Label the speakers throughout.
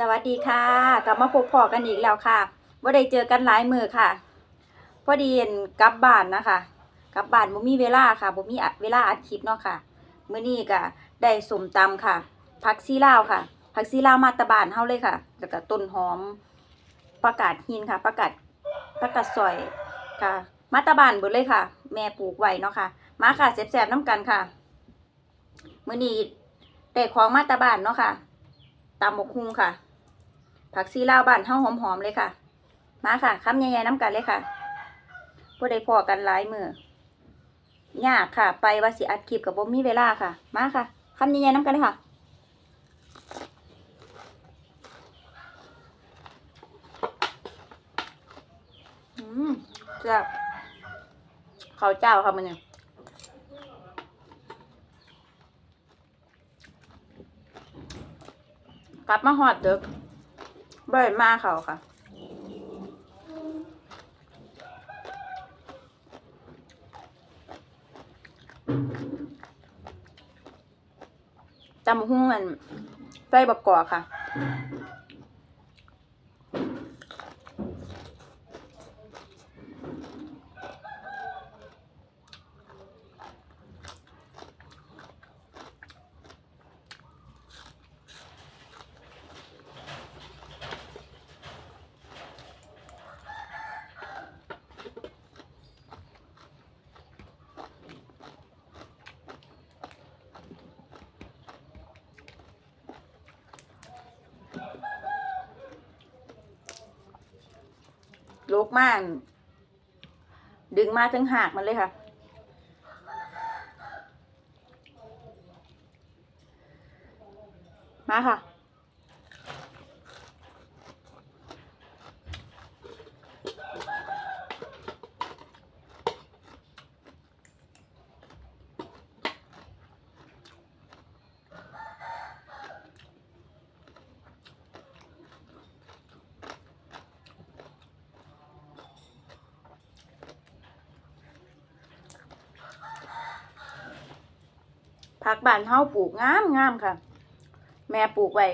Speaker 1: สวัสดีค่ะ กลับมาพบพอกันอีกแล้วค่ะว่าได้เจอกันหลายมือค่ะ พอดีเห็นกลับบ้านนะคะกลับบ้านบ่มีเวลาค่ะบ่มีเวลาอัดคลิปเนาะค่ะมื้อนี้ก็ได้สมตำค่ะผักซีลาวค่ะผักซีลาวมาตะบานเฮาเลยค่ะ แล้วก็ต้นหอมประกาศหินค่ะประกาศประกาศซอยค่ะ มาตะบานเบิดเลยค่ะ แม่ปลูกไว้เนาะค่ะ มาค่ะแซ่บๆน้ำกันค่ะมื้อนี้ได้ของมาตะบานเนาะค่ะตำหมกฮุงค่ะ ผักซีลาวบ้านเฮาหอมๆเลยค่ะ มาค่ะคำใหญ่ๆน้ำกันเลยค่ะพวได้พอกันหลายมือยากค่ะ ไปว่าสิอัดคลิปกับบ่มีเวลาค่ะ มาค่ะคำใหญ่ๆน้ำกันเลยค่ะอืมแซ่บข้าวเจ้าค่ะมันเนี่ยกลับมาหอดเด็ก เบิดมาเขาค่ะจำหุ้งมันใส่บักกอกค่ะ ลูกมาก ดึงมาถึงหากมันเลยค่ะ มาค่ะ ผักบ้านเฮาปลูกงามงามค่ะ แม่ปลูกไว้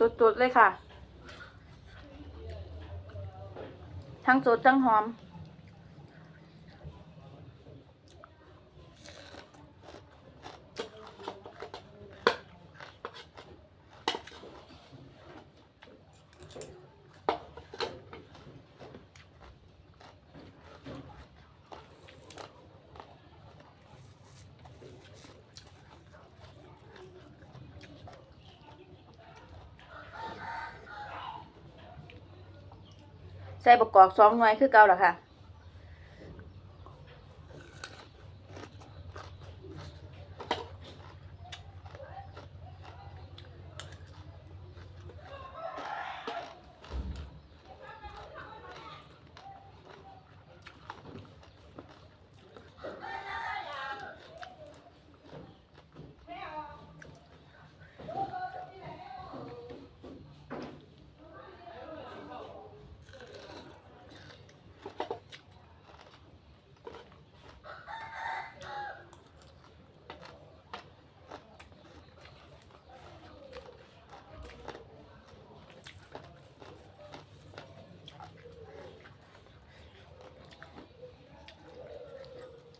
Speaker 1: สุดๆเลยค่ะ ทั้งสดทั้งหอม ใส่บกกอบสองหน่วยคือเก่าล่ะค่ะ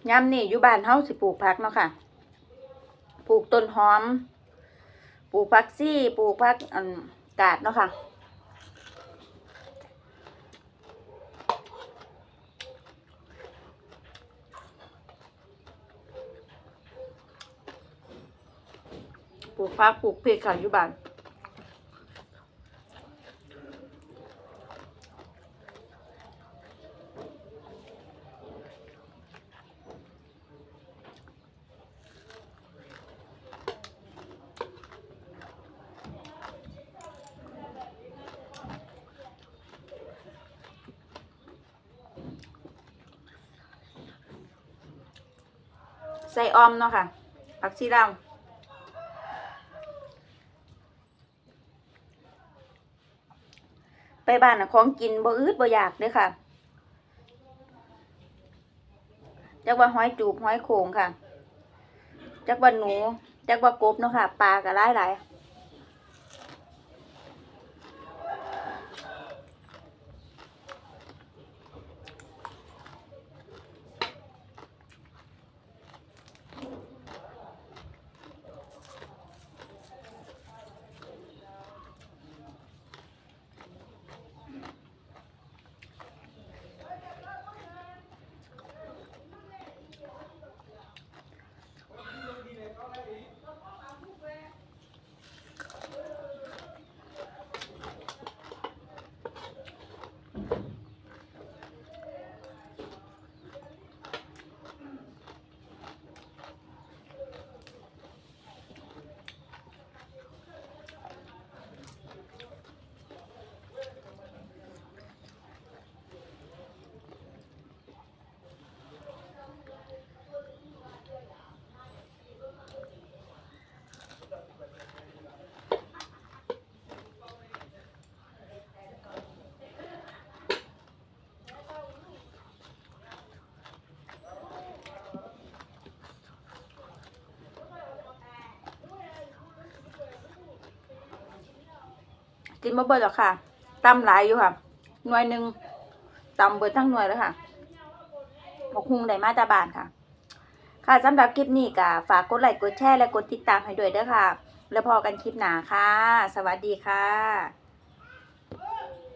Speaker 1: ยามนี่อยู่บ้านเฮาสิปลูกผักเนาะค่ะ ปลูกต้นหอม ปลูกผักซี่ ปลูกผักอันกาดเนาะค่ะ ปลูกผักปลูกเพชค่ะอยู่บ้าน ใส่ออมเนาะค่ะผักชีลาวไปบ้านนะของกินบ่อืดบ่อยากเลยค่ะจักว่าหอยจูบหอยโขงค่ะ จักว่าหนู จักว่ากบเนาะค่ะปลาก็หลายหลาย กินบ่เบิดหรอกค่ะตำหลายอยู่ค่ะหน่วยหนึ่งตำเบิดทั้งหน่วยเลยค่ะบกฮุงได้มาตาบานค่ะ ค่ะสำหรับคลิปนี้ก็ฝากกดไลค์กดแชร์และกดติดตามให้ด้วยเด้อค่ะ แล้วพอกันคลิปหน้าค่ะ สวัสดีค่ะ